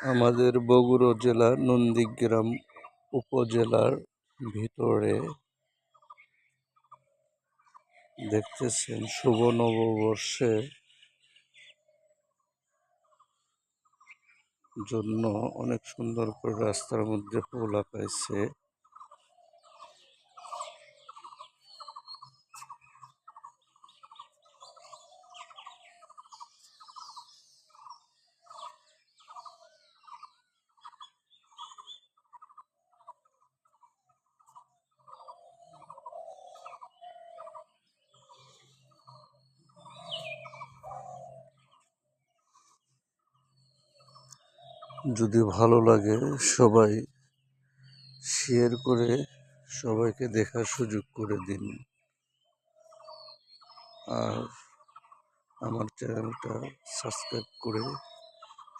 আমাদের বগুড়া জেলার নন্দীগ্রাম উপজেলার ভিতরে দেখতেছেন শুভ নববর্ষে জন্য অনেক সুন্দর করে রাস্তার মধ্যে ফুল আঁকাইছে। যদি ভালো লাগে সবাই শেয়ার করে সবাইকে দেখার সুযোগ করে দিন। আর আমার চ্যানেলটা সাবস্ক্রাইব করে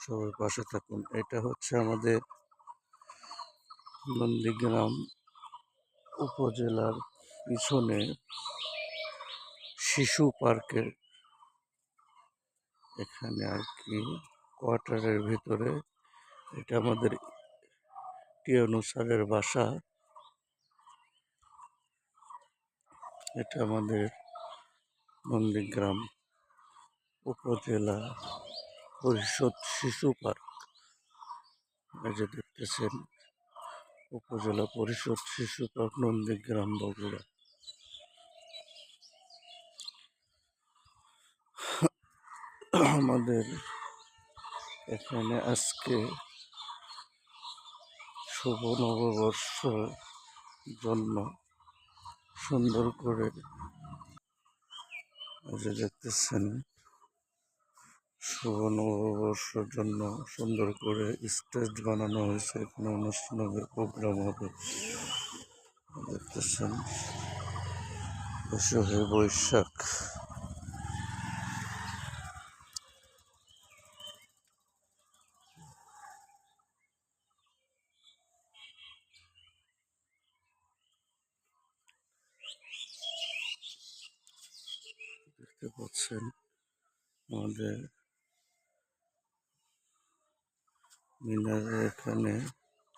সবাই পাশে থাকুন। এটা হচ্ছে আমাদের নন্দীগ্রাম উপজেলার পিছনে শিশু পার্কের এখানে আর কি কোয়ার্টারের ভিতরে এটা আমাদের টিয়নু স্যারের বাসা। এটা আমাদের নন্দীগ্রাম উপজেলা পরিষদ শিশু পার্ক। এই যে দেখতেছেন, উপজেলা পরিষদ শিশু পার্ক, নন্দীগ্রাম বগুড়া। আমাদের এখানে আজকে শুভ নববর্ষ জন্য সুন্দর করে যে দেখতেছেন, শুভ নববর্ষের জন্য সুন্দর করে স্টেজ বানানো হয়েছে, এখানে অনুষ্ঠান হবে প্রোগ্রাম হবে। দেখতেছেন বৈশাখে বৈশাখ। দেখতে পাচ্ছেন আমাদের মিনারের এখানে,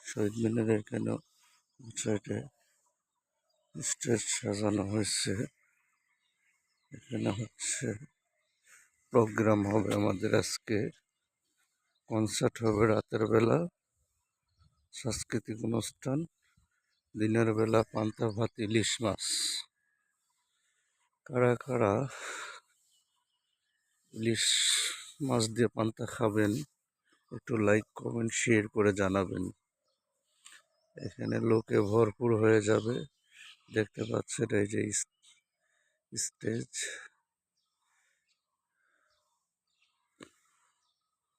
শহীদ মিনারের এখানে সাইডে স্টেজ সাজানো হয়েছে। এখানে হচ্ছে প্রোগ্রাম হবে আমাদের আজকে। কনসার্ট হবে রাতের বেলা, সাংস্কৃতিক অনুষ্ঠান। দিনের বেলা পান্তা ভাত, ইলিশ মাছ। কারা কারা ইলিশ মাছ দিয়ে পান্তা খাবেন, একটু লাইক কমেন্ট শেয়ার করে জানাবেন। এখানে লোকে ভরপুর হয়ে যাবে। দেখতে পাচ্ছেন এই যে স্টেজ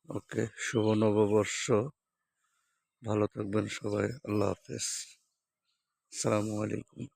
ওকে শুভ নববর্ষ। ভালো থাকবেন সবাই, আল্লাহ হাফেজ। আসসালামু আলাইকুম।